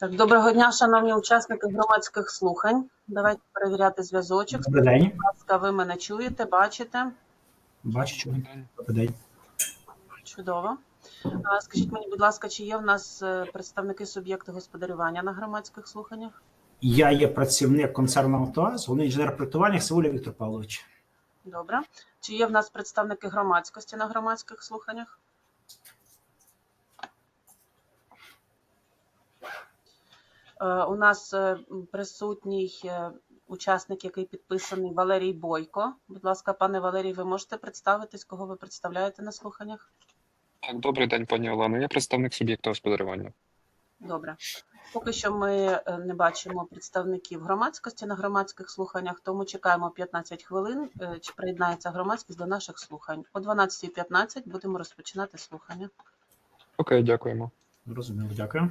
Так, доброго дня, шановні учасники громадських слухань. Давайте перевіряти зв'язочок. Добрий день. Будь ласка, ви мене чуєте, бачите? Бачу, чую. Добрий день. Чудово. Скажіть мені, будь ласка, чи є в нас е, представники суб'єкту господарювання на громадських слуханнях? Я є працівник концерну «Автоаз», головний інженер проєктування Савуля Віктор Павлович. Добре. Чи є в нас представники громадськості на громадських слуханнях? У нас е, присутній е, учасник, який підписаний Валерій Бойко. Будь ласка, пане Валерій, ви можете представитись, кого ви представляєте на слуханнях? Так, добрий день, пані Олено. Я представник суб'єкта господарювання. Добре. Поки що ми е, не бачимо представників громадськості на громадських слуханнях, тому чекаємо 15 хвилин, е, чи приєднається громадськість до наших слухань. О 12.15 будемо розпочинати слухання. Окей, дякуємо. Зрозуміло, дякую.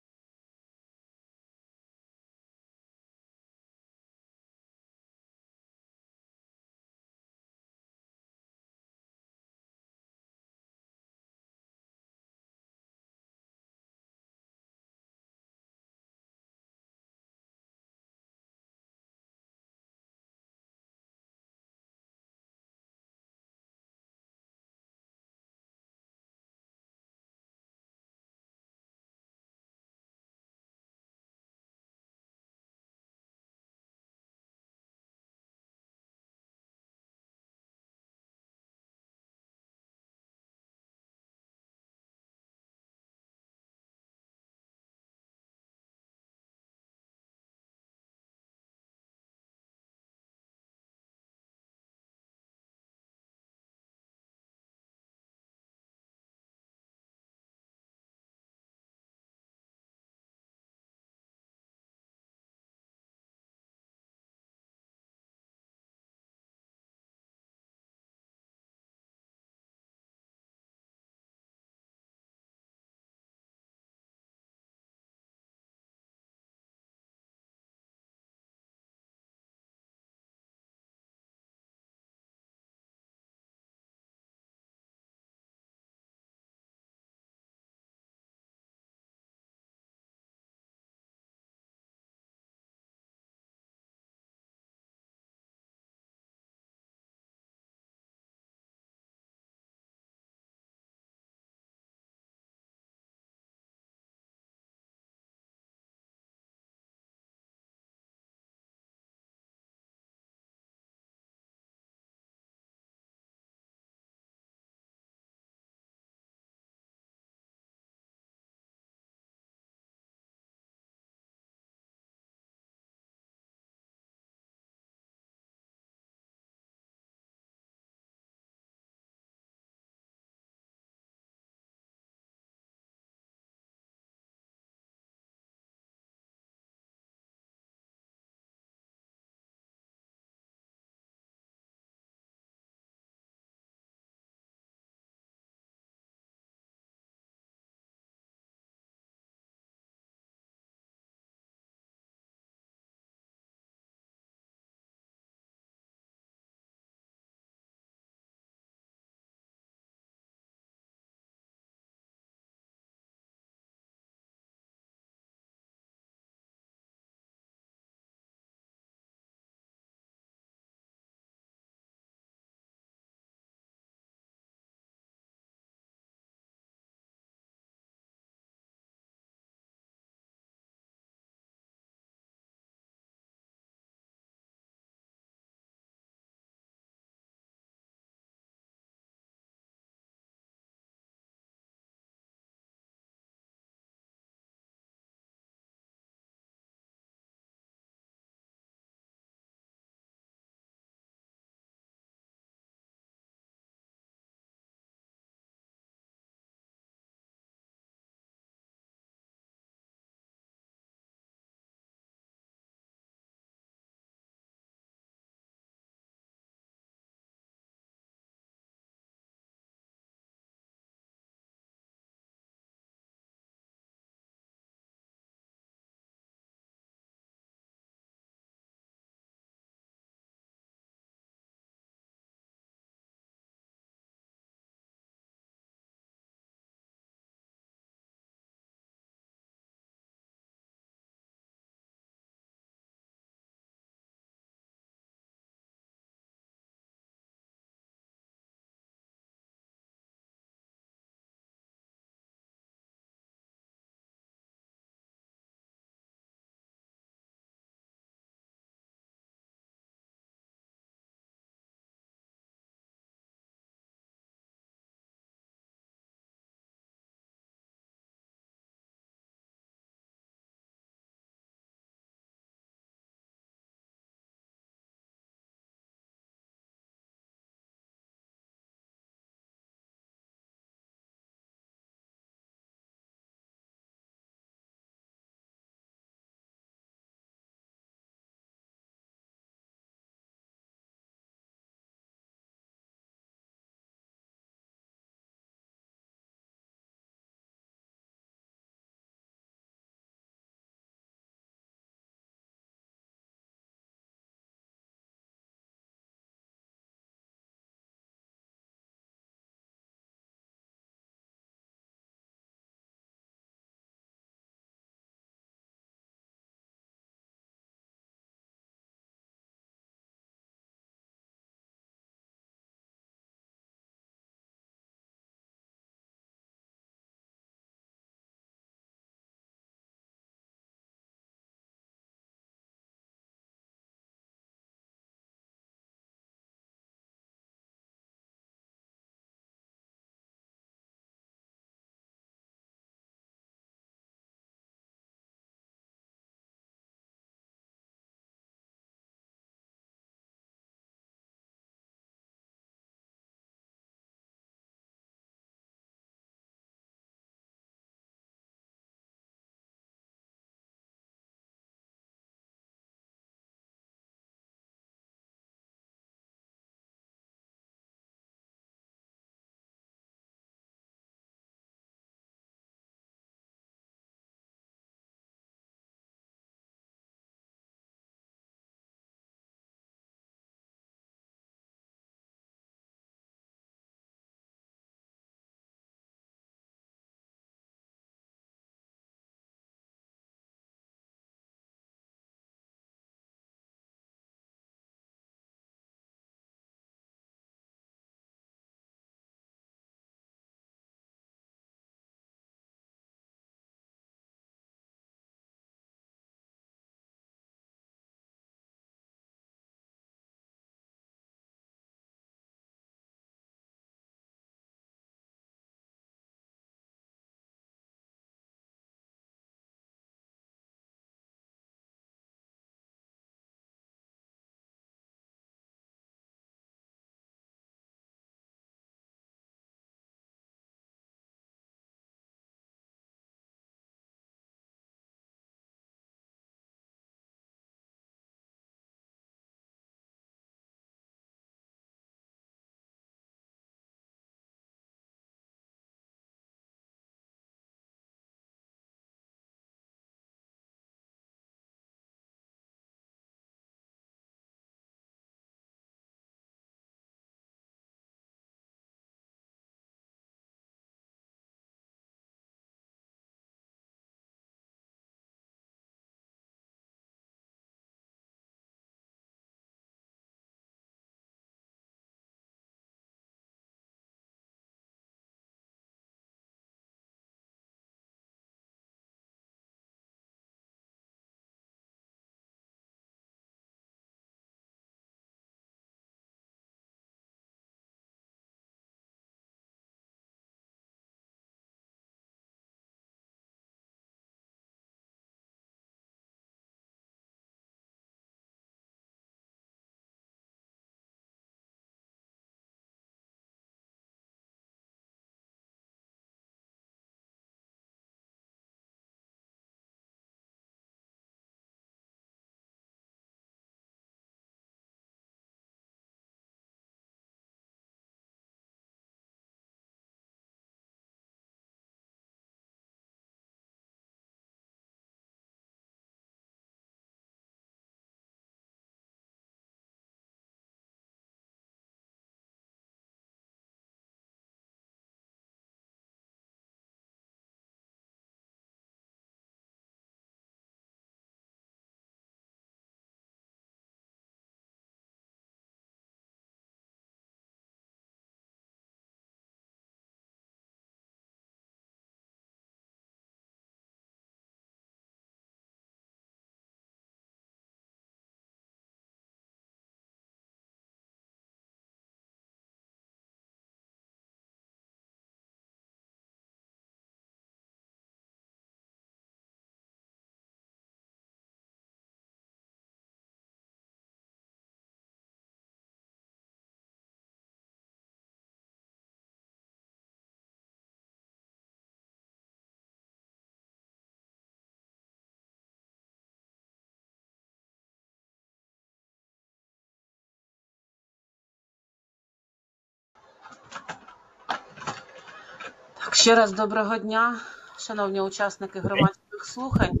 Ще раз доброго дня, шановні учасники громадських слухань.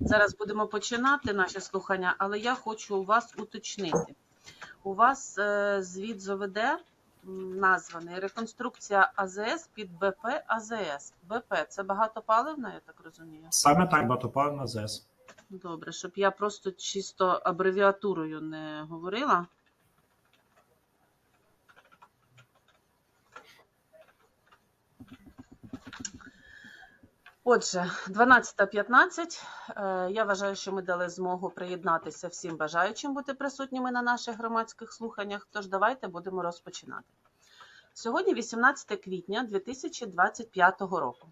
Зараз будемо починати наші слухання, але я хочу у вас уточнити. У вас е, звіт з ОВД названий Реконструкція АЗС під БП АЗС. БП це багатопаливна, я так розумію. Саме так багатопалivна ЗЕС. Добре, щоб я просто чисто абревіатурою не говорила. Отже, 12.15. Е, Я вважаю, що ми дали змогу приєднатися всім бажаючим бути присутніми на наших громадських слуханнях. Тож давайте будемо розпочинати. Сьогодні 18 квітня 2025 року.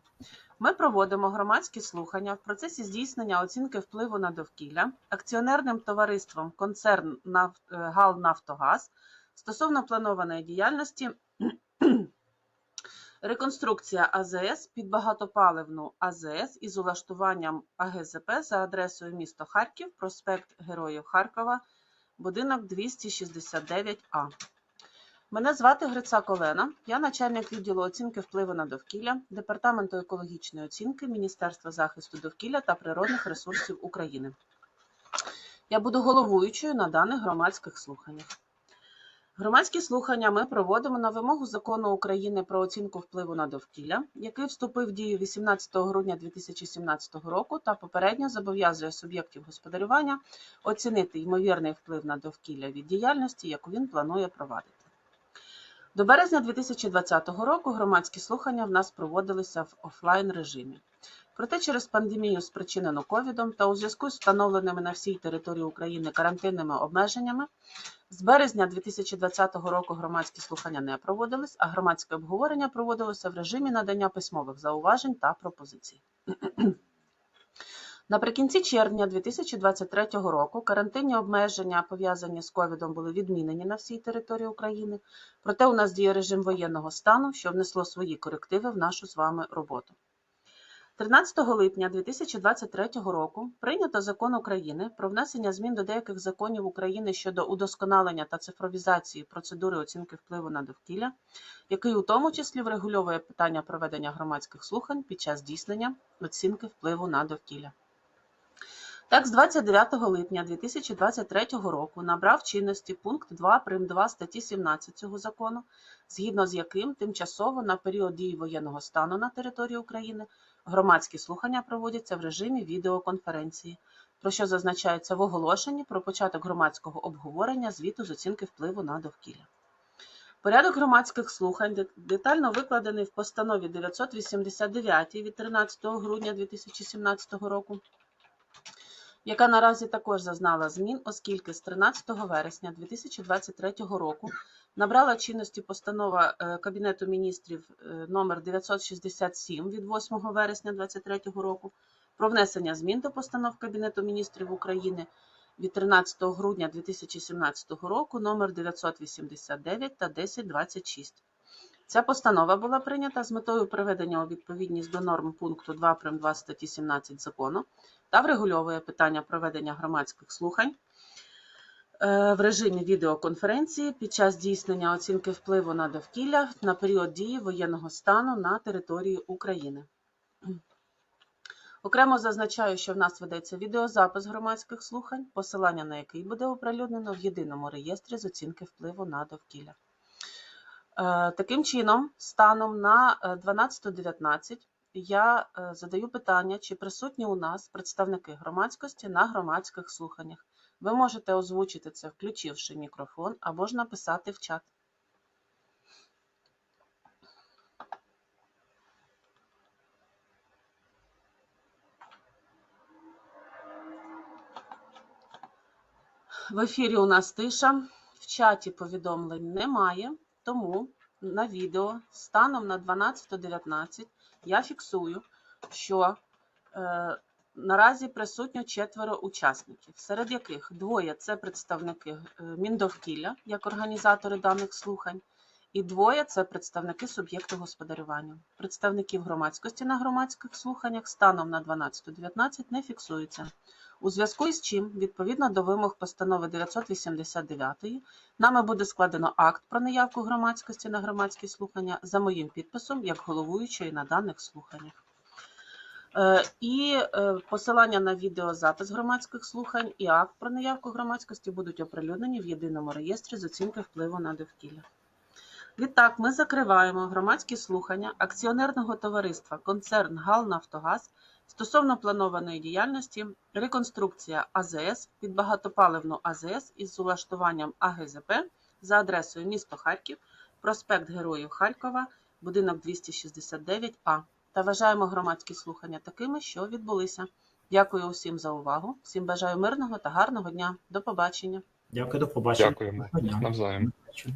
Ми проводимо громадські слухання в процесі здійснення оцінки впливу на довкілля акціонерним товариством концерн «Наф- е, ГАЛ Нафтогаз стосовно планованої діяльності реконструкція АЗС під багатопаливну АЗС із улаштуванням АГЗП за адресою місто Харків, проспект Героїв Харкова, будинок 269А. Мене звати Грицак Олена. Я начальник відділу оцінки впливу на довкілля Департаменту екологічної оцінки Міністерства захисту довкілля та природних ресурсів України. Я буду головуючою на даних громадських слуханнях. Громадські слухання ми проводимо на вимогу закону України про оцінку впливу на довкілля, який вступив в дію 18 грудня 2017 року та попередньо зобов'язує суб'єктів господарювання оцінити ймовірний вплив на довкілля від діяльності, яку він планує провадити. До березня 2020 року громадські слухання в нас проводилися в офлайн режимі. Проте через пандемію, спричинену ковідом та у зв'язку з встановленими на всій території України карантинними обмеженнями, з березня 2020 року громадські слухання не проводились, а громадське обговорення проводилося в режимі надання письмових зауважень та пропозицій. Наприкінці червня 2023 року карантинні обмеження, пов'язані з ковідом, були відмінені на всій території України. Проте у нас діє режим воєнного стану, що внесло свої корективи в нашу з вами роботу. 13 липня 2023 року прийнято закон України про внесення змін до деяких законів України щодо удосконалення та цифровізації процедури оцінки впливу на довкілля, який у тому числі врегульовує питання проведення громадських слухань під час здійснення оцінки впливу на довкілля. Так, з 29 липня 2023 року набрав чинності пункт 2 прим. 2 статті 17 цього закону, згідно з яким тимчасово на період дії воєнного стану на території України громадські слухання проводяться в режимі відеоконференції, про що зазначається в оголошенні про початок громадського обговорення звіту з оцінки впливу на довкілля. Порядок громадських слухань детально викладений в постанові 989 від 13 грудня 2017 року яка наразі також зазнала змін, оскільки з 13 вересня 2023 року набрала чинності постанова е, Кабінету міністрів е, номер 967 від 8 вересня 2023 року про внесення змін до постанов Кабінету міністрів України від 13 грудня 2017 року номер 989 та 1026. Ця постанова була прийнята з метою приведення у відповідність до норм пункту 2 прим. 2 статті 17 закону та врегульовує питання проведення громадських слухань в режимі відеоконференції під час здійснення оцінки впливу на довкілля на період дії воєнного стану на території України. Окремо зазначаю, що в нас ведеться відеозапис громадських слухань, посилання на який буде оприлюднено в єдиному реєстрі з оцінки впливу на довкілля. Е, Таким чином, станом на е, 12.19 я е, задаю питання, чи присутні у нас представники громадськості на громадських слуханнях. Ви можете озвучити це, включивши мікрофон, або ж написати в чат. В ефірі у нас тиша, в чаті повідомлень немає, тому на відео станом на 12.19 я фіксую, що е, наразі присутньо четверо учасників, серед яких двоє це представники е, Міндовкілля як організатори даних слухань, І двоє це представники суб'єкту господарювання. Представників громадськості на громадських слуханнях станом на 12.19 не фіксується. У зв'язку із чим, відповідно до вимог постанови 989, нами буде складено акт про неявку громадськості на громадські слухання за моїм підписом як головуючої на даних слуханнях. Е, І е, посилання на відеозапис громадських слухань і акт про неявку громадськості будуть оприлюднені в єдиному реєстрі з оцінки впливу на довкілля. Відтак, ми закриваємо громадські слухання акціонерного товариства концерн «Галнафтогаз» стосовно планованої діяльності реконструкція АЗС під багатопаливну АЗС із улаштуванням АГЗП за адресою місто Харків, проспект Героїв Харкова, будинок 269А. Та вважаємо громадські слухання такими, що відбулися. Дякую усім за увагу. Всім бажаю мирного та гарного дня. До побачення. Дякую, до побачення. Дякуємо. Навзаєм. До побачення.